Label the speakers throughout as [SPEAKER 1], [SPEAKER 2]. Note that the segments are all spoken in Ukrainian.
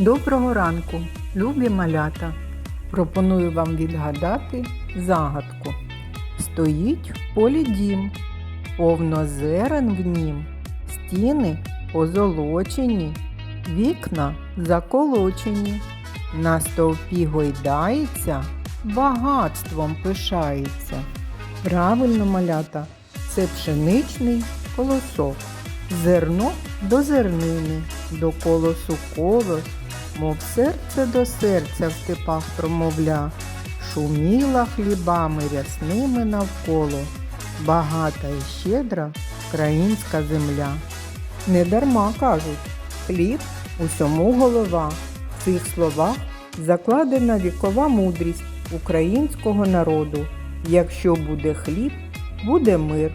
[SPEAKER 1] Доброго ранку, любі малята! Пропоную вам відгадати загадку. Стоїть в полі дім, повно зерен в нім, стіни позолочені, вікна заколочені, на стовпі гойдається, багатством пишається. Правильно, малята, це пшеничний колосок. Зерно до зернини, до колосу колос, мов серце до серця в степах промовля, шуміла хлібами рясними навколо, багата і щедра українська земля. Недарма кажуть, хліб усьому голова. В цих словах закладена вікова мудрість українського народу. Якщо буде хліб, буде мир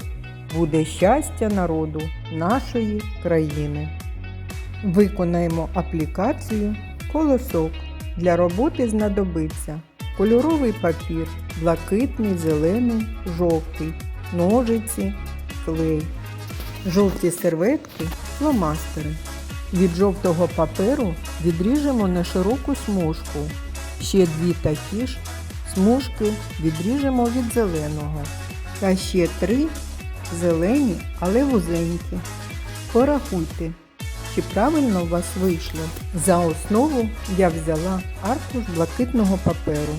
[SPEAKER 1] буде щастя народу нашої країни. Виконаємо аплікацію колосок. Для роботи знадобиться кольоровий папір, блакитний, зелений, жовтий, ножиці, клей, жовті серветки, фломастери. Від жовтого паперу відріжемо на широку смужку. Ще дві такі ж смужки відріжемо від зеленого. Та ще три зелені, але вузенькі. Порахуйте, чи правильно у вас вийшло. За основу я взяла аркуш блакитного паперу.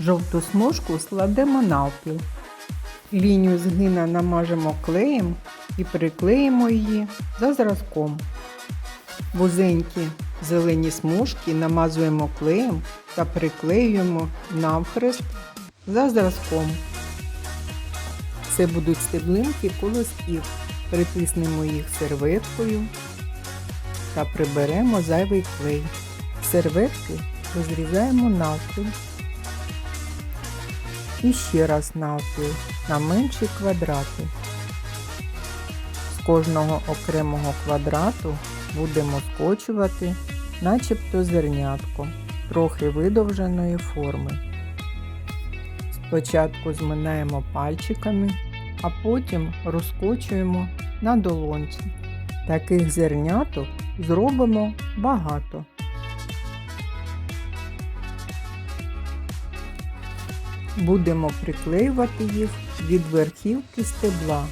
[SPEAKER 1] Жовту смужку складемо навпіл. Лінію згина намажемо клеєм і приклеїмо її за зразком. Вузенькі зелені смужки намазуємо клеєм та приклеюємо навхрест за зразком. Це будуть стеблинки колосків. Притиснемо їх серветкою та приберемо зайвий клей. Серветки розрізаємо навпіл. І ще раз навпіл на менші квадрати. З кожного окремого квадрату будемо скочувати начебто зернятко трохи видовженої форми. Спочатку зминаємо пальчиками, а потім розкочуємо на долонці. Таких зерняток зробимо багато. Будемо приклеювати їх від верхівки стебла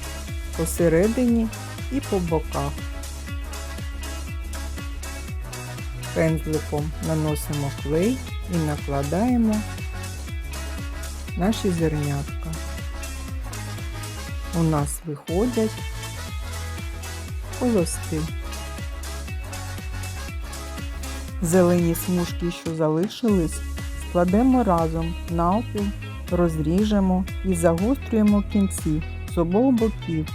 [SPEAKER 1] посередині і по боках. Пензликом наносимо клей і накладаємо наші зернятка. У нас виходять колоски. Зелені смужки, що залишились, складемо разом навпіл, розріжемо і загострюємо кінці з обох боків.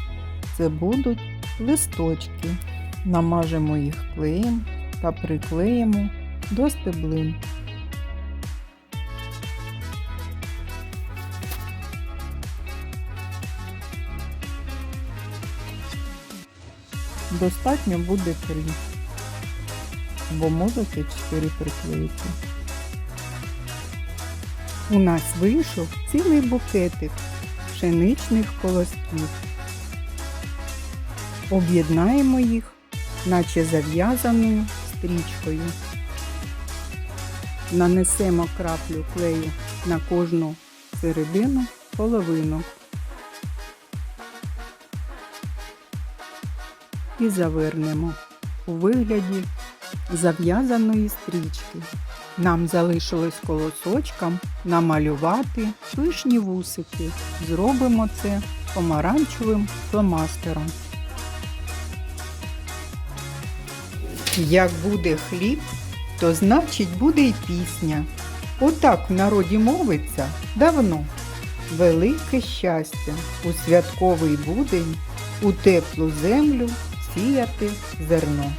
[SPEAKER 1] Це будуть листочки. Намажемо їх клеєм та приклеїмо до стеблин. Достатньо буде три, бо можете чотири приклеїти. У нас вийшов цілий букетик пшеничних колосків. Об'єднаємо їх, наче зав'язаною стрічкою. Нанесемо краплю клею на кожну середину половину. І завернемо у вигляді зав'язаної стрічки. Нам залишилось колосочкам намалювати пишні вусики. Зробимо це помаранчевим фломастером. Як буде хліб, то значить буде й пісня. Отак в народі мовиться давно. Велике щастя у святковий будень, у теплу землю сіяти зерно.